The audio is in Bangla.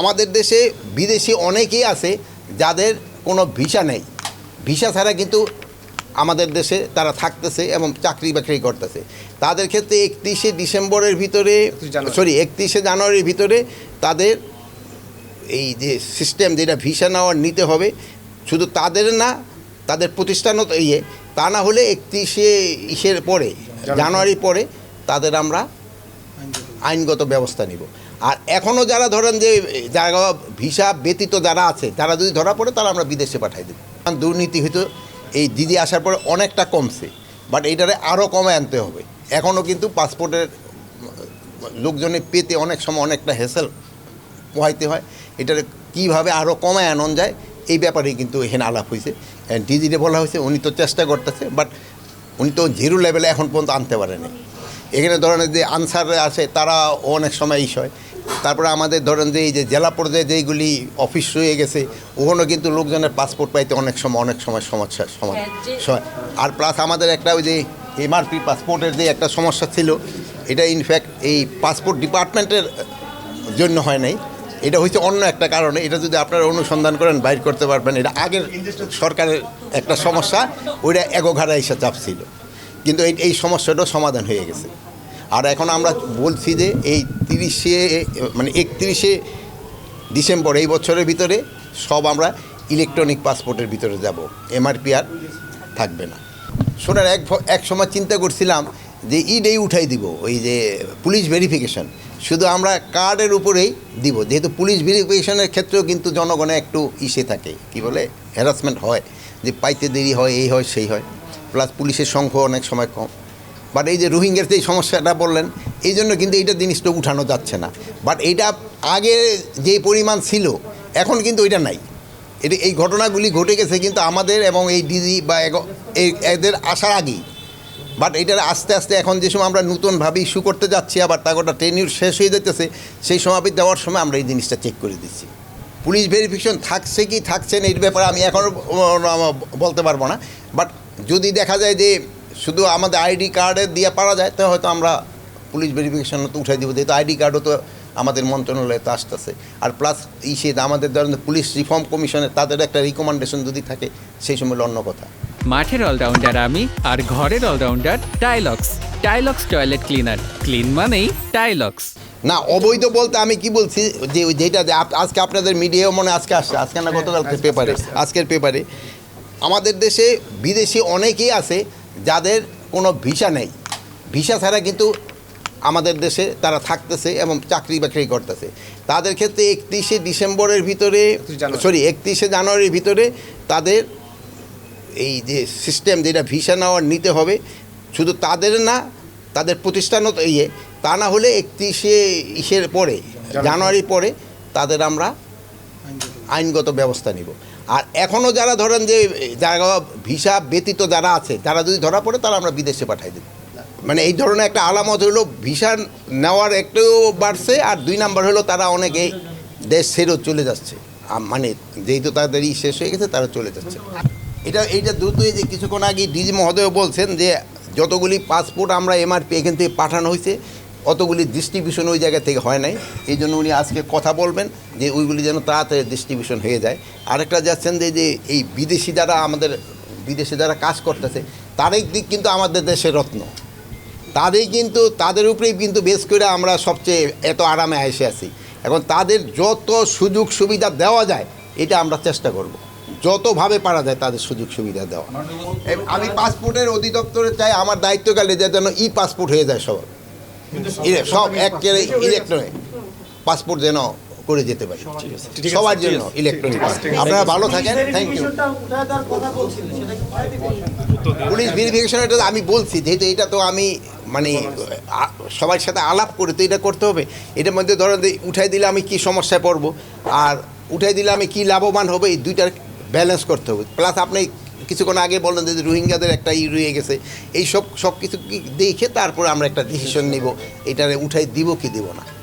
আমাদের দেশে বিদেশি অনেকেই আছে যাদের কোনো ভিসা নেই। ভিসা ছাড়া কিন্তু আমাদের দেশে তারা থাকতেছে এবং চাকরি বাকরি করতেছে। তাদের ক্ষেত্রে একত্রিশে ডিসেম্বরের ভিতরে সরি একত্রিশে জানুয়ারির ভিতরে তাদের এই যে সিস্টেম যেটা ভিসা নেওয়ার নিতে হবে শুধু তাদের না তাদের প্রতিষ্ঠানও তো ইয়ে তা না হলে একত্রিশে ইসের পরে জানুয়ারি। পরে তাদের আমরা আইনগত ব্যবস্থা নিব। আর এখনও যারা ধরেন যে, যারা ভিসা ব্যতীত যারা আছে, তারা যদি ধরা পড়ে তারা আমরা বিদেশে পাঠাই দেব। কারণ দুর্নীতি হয়তো এই দিদি আসার পরে অনেকটা কমছে বাট এইটারে আরও কমে আনতে হবে। এখনও কিন্তু পাসপোর্টের লোকজনে পেতে অনেক সময় অনেকটা হেসেল পোহাইতে হয়। এটারে কীভাবে আরও কমায় আনন যায়, এই ব্যাপারেই কিন্তু এখানে আলাপ হয়েছে ডিজিটে বলা হয়েছে উনি তো চেষ্টা করতেছে বাট উনি তো জিরো লেভেলে এখন পর্যন্ত আনতে পারেনি। এখানে ধরেন যে আনসার আছে তারা অনেক সময় ইস হয়। তারপরে আমাদের ধরেন যে এই যে জেলা পর্যায়ে যেইগুলি অফিস হয়ে গেছে ওখানেও কিন্তু লোকজনের পাসপোর্ট পাইতে অনেক সময় অনেক সময় সমস্যা সময় সময়। আর প্লাস আমাদের একটা ওই যে এমআরপি পাসপোর্টের যে একটা সমস্যা ছিল এটা ইনফ্যাক্ট এই পাসপোর্ট ডিপার্টমেন্টের জন্য হয় নাই। এটা হচ্ছে অন্য একটা কারণে এটা যদি আপনারা অনুসন্ধান করেন বাইর করতে পারবেন এটা আগের সরকারের একটা সমস্যা ওইটা এগোঘাড়া এসে চাপ ছিল কিন্তু এই এই সমস্যাটাও সমাধান হয়ে গেছে। আর এখন আমরা বলছি যে এই তিরিশে মানে একত্রিশে ডিসেম্বর, এই বছরের ভিতরে সব আমরা ইলেকট্রনিক পাসপোর্টের ভিতরে যাব। এমআরপি আর থাকবে না। শোনার এক এক সময় চিন্তা করছিলাম যে ইডেই উঠাই দিব, ওই যে পুলিশ ভেরিফিকেশন। শুধু আমরা কার্ডের উপরেই দিব, যেহেতু পুলিশ ভেরিফিকেশনের ক্ষেত্রেও কিন্তু জনগণে একটু ইসে থাকে, কি বলে হ্যারাসমেন্ট হয়, যে পাইতে দেরি হয়, এই হয়, সেই হয়। প্লাস পুলিশের সংখ্যা অনেক সময় কম। বাট এই যে রোহিঙ্গার যে সমস্যাটা বললেন, এই জন্য কিন্তু এইটা জিনিসটা উঠানো যাচ্ছে না। বাট এইটা আগে যে পরিমাণ ছিল, এখন কিন্তু ওইটা নাই। এটা, এই ঘটনাগুলি ঘটে গেছে কিন্তু আমাদের এবং এই ডিজি বা এদের আসার আগেই। বাট এটার আস্তে আস্তে এখন যে সময় আমরা নতুনভাবে ইস্যু করতে যাচ্ছি, আবার তা গোটা টেনিউর শেষ হয়ে যেতেছে সেই সময় দেওয়ার সময় আমরা এই জিনিসটা চেক করে দিচ্ছি। পুলিশ ভেরিফিকেশন থাকছে কি থাকছে না, এর ব্যাপারে আমি এখনও বলতে পারব না। বাট যদি দেখা যায় যে শুধু আমাদের আইডি কার্ডে দিয়ে পারা যায় তো হয়তো আমরা পুলিশ ভেরিফিকেশন তো উঠাই দিব যেহেতু আইডি কার্ডও তো আমাদের মন্ত্রণালয়ে তো আসতেছে। আর প্লাস ইসে আমাদের ধরেন পুলিশ রিফর্ম কমিশনের তাদের একটা রিকমেন্ডেশন যদি থাকে সেই সময় অন্য কথা। মাঠের অলরাউন্ডার আমি আর ঘরের allrounder Tylox Tylox toilet cleaner clean মানেই টাইলক্স না অবৈধ বলতে আমি কি বলছি যে যেটা যে আজকে আপনাদের মিডিয়াও মনে আজকে আসছে আজকে না গতকালকে পেপারে আজকের পেপারে আমাদের দেশে বিদেশি অনেকেই আছে যাদের কোনো ভিসা নেই। ভিসা ছাড়া কিন্তু আমাদের দেশে তারা থাকতেছে এবং চাকরি বাকরি করতেছে। তাদের ক্ষেত্রে একত্রিশে ডিসেম্বরের ভিতরে সরি একত্রিশে জানুয়ারির ভিতরে তাদের এই যে সিস্টেম যেটা ভিসা নেওয়ার নিতে হবে শুধু তাদের না তাদের প্রতিষ্ঠানও ইয়ে তা না হলে একত্রিশে ইসের পরে জানুয়ারি। পরে তাদের আমরা আইনগত ব্যবস্থা নিব। আর এখনও যারা ধরেন যে, যারা ভিসা ব্যতীত যারা আছে, তারা যদি ধরা পড়ে তারা আমরা বিদেশে পাঠাই দেব। মানে এই ধরনের একটা আলামত হলো, ভিসা নেওয়ার একটু বাড়ছে, আর দুই নাম্বার হলো তারা অনেকে দেশ ছেড়েও চলে যাচ্ছে। মানে যেহেতু তাদের ই শেষ হয়ে গেছে, তারা চলে যাচ্ছে। এটা, এইটা দ্রুত এই যে কিছুক্ষণ আগে ডিজি মহোদয় বলছেন যে, যতগুলি পাসপোর্ট আমরা এমআরপি এখান থেকে পাঠানো হয়েছে অতগুলি ডিস্ট্রিবিউশন ওই জায়গা থেকে হয় নাই। এই জন্য উনি আজকে কথা বলবেন যে ওইগুলি যেন তাড়াতাড়ি ডিস্ট্রিবিউশন হয়ে যায়। আরেকটা যাচ্ছেন যে যে এই বিদেশি যারা আমাদের বিদেশে যারা কাজ করতেছে তারই দিক কিন্তু আমাদের দেশের রত্ন। তাদের কিন্তু তাদের উপরেই কিন্তু বেশ করে আমরা সবচেয়ে এত আরামে এসে আছি। এখন তাদের যত সুযোগ সুবিধা দেওয়া যায় এটা আমরা চেষ্টা করব। যতভাবে পারা যায় তাদের সুযোগ সুবিধা দেওয়া। আমি পাসপোর্টের অধিদপ্তরে চাই আমার দায়িত্বকালে যে যেন ই পাসপোর্ট হয়ে যায় সব ইলে- সব একেবারে ইলেকট্রনিক পাসপোর্ট যেন করে যেতে পারি। সবার জন্য ইলেকট্রনিক আপনারা ভালো থাকেন থ্যাংক ইউ পুলিশ ভেরিফিকেশন এটা আমি বলছি যেহেতু এটা তো আমি মানে সবার সাথে আলাপ করে তো এটা করতে হবে। এটার মধ্যে ধরেন উঠাই দিলে আমি কি সমস্যায় পড়ব আর উঠাই দিলে আমি কি লাভবান হবে এই দুইটার ব্যালেন্স করতে হবে। প্লাস আপনি কিছুক্ষণ আগে বললেন যে রোহিঙ্গাদের একটা ই রয়ে গেছে। এই সব সব কিছু দেখে তারপর আমরা একটা ডিসিশন নিব। এটারে উঠাই দিব কি দিব না।